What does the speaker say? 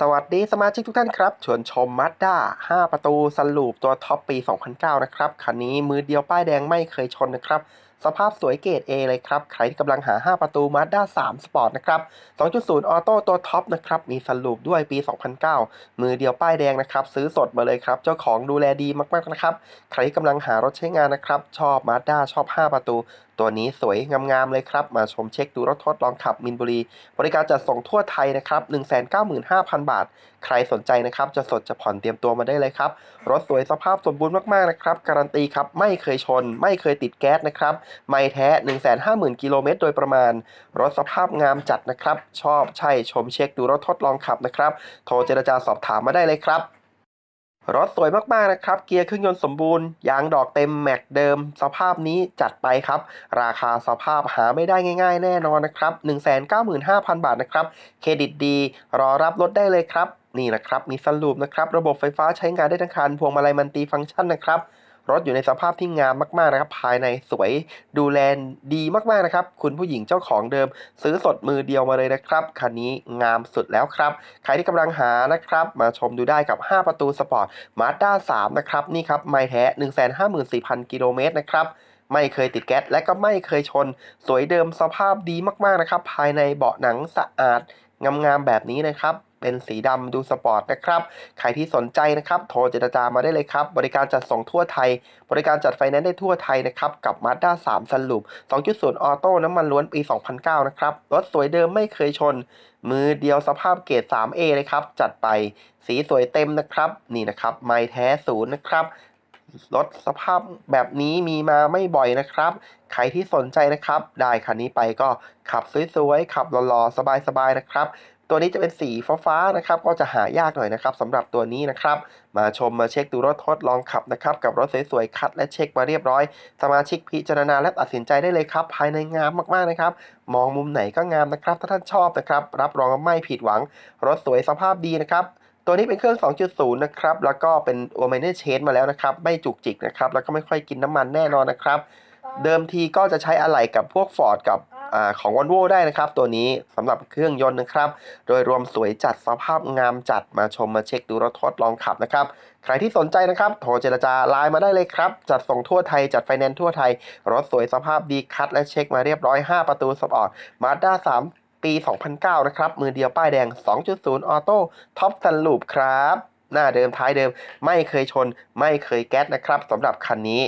สวัสดีสมาชิกทุกท่านครับชวนชม Mazda 5 ประตูซันลูปตัวท็อปปี 2009 นะครับ คันนี้มือเดียวป้ายแดงไม่เคยชนนะครับ สภาพสวยเกรด A เลยครับ ใครที่กำลังหา 5 ประตู Mazda 3 Sport นะครับ 2.0 ออโต้ตัวท็อปนะครับ มีซันลูปด้วยปี 2009 มือเดียวป้ายแดงนะครับ ซื้อสดมาเลยครับ เจ้าของดูแลดีมากๆนะครับ ใครที่กำลังหารถใช้งานนะครับ ชอบ Mazda ชอบ 5 ประตูตัวนี้สวยงามๆเลยครับ มาชมเช็คดูรถทดลองขับมินบุรี บริการจัดส่งทั่วไทยนะครับ195,000 บาท ใครสนใจนะครับ จะสดจะผ่อนเตรียมตัวมาได้เลยครับ รถสวยสภาพสมบูรณ์มากๆนะครับ การันตีครับ ไม่เคยชน ไม่เคยติดแก๊สนะครับ ไม่แท้ 150,000 กิโลเมตรโดยประมาณ รถสภาพงามจัดนะครับ ชอบใช่ชมเช็คดูรถทดลองขับนะครับ โทรเจรจาสอบถามมาได้เลยครับ รถสวยมากๆนะครับ เกียร์เครื่องยนต์สมบูรณ์ ยางดอกเต็มแม็กเดิม สภาพนี้จัดไปครับ ราคาสภาพหาไม่ได้ง่าย ๆ แน่นอนนะครับ 195,000 บาทนะครับ เครดิตดี รอรับรถได้เลยครับ นี่นะครับ มีสลูปนะครับ ระบบไฟฟ้าใช้งานได้ทั้งคัน พวงมาลัยมันตีฟังก์ชันนะครับ รถอยู่ในสภาพที่งามมากๆนะครับ ภายในสวยดูแลดีมากๆนะครับ คุณผู้หญิงเจ้าของเดิม ซื้อสดมือเดียวมาเลยนะครับคันนี้งามสุดแล้วครับใครที่กำลังหานะครับ มาชมดูได้กับ 5 ประตูสปอร์ตมาด้า3นะครับนี่ครับไม่แท้ 154,000 กิโลเมตรนะครับไม่เคยติดแก๊สและก็ไม่เคยชน สวยเดิมสภาพดีมากๆนะครับ ภายในเบาะหนังสะอาดงามๆแบบนี้นะครับ เป็นสีดำดูสปอร์ตนะครับ ใครที่สนใจนะครับ โทรเจรจามาได้เลยครับ บริการจัดส่งทั่วไทย บริการจัดไฟแนนซ์ได้ทั่วไทยนะครับ กับ Mazda 3 s u n r o o f 2.0 ออโต้น้ำมันล้วนปี 2009 นะครับ รถสวยเดิมไม่เคยชน มือเดียวสภาพเกรด 3A เลยครับ จัดไปสีสวยเต็มนะครับ นี่นะครับ ไม่แท้ศูนย์นะครับรถสภาพแบบนี้มีมาไม่บ่อยนะครับ ใครที่สนใจนะครับ ได้คันนี้ไปก็ขับสวยๆ ขับหล่อๆ สบายๆ นะครับตัวนี้จะเป็นสีฟ้าๆนะครับ ก็จะหายากหน่อยนะครับสำหรับตัวนี้นะครับ มาชมมาเช็คดูรถทดลองขับนะครับ กับรถสวยๆคัดและเช็คมาเรียบร้อย สมาชิกพิจารณาและตัดสินใจได้เลยครับ ภายในงามมากๆนะครับ มองมุมไหนก็งามนะครับ ถ้าท่านชอบนะครับ รับรองไม่ผิดหวัง รถสวยสภาพดีนะครับตัวนี้เป็นเครื่อง 2.0 นะครับ แล้วก็เป็นโอเมเนเชนมาแล้วนะครับ ไม่จุกจิกนะครับ แล้วก็ไม่ค่อยกินน้ำมันแน่นอนนะครับ เดิมทีก็จะใช้อะไหล่กับพวก Ford กับ อของ Volvo ได้นะครับ ตัวนี้สำหรับเครื่องยนต์นะครับ โดยรวมสวยจัดสภาพงามจัดมาชมมาเช็คดูรถทดลองขับนะครับ ใครที่สนใจนะครับ โทรเจรจาไลน์มาได้เลยครับ จัดส่งทั่วไทยจัดไฟแนนซ์ทั่วไทย รถสวยสภาพดีคัดและเช็คมาเรียบร้อย 5 ประตูสปอร์ตมาด้า3ปี 2009 นะครับ มือเดียวป้ายแดง 2.0 ออโต้ท็อปซันลูปครับหน้าเดิมท้ายเดิม ไม่เคยชน ไม่เคยแก๊สนะครับสำหรับคันนี้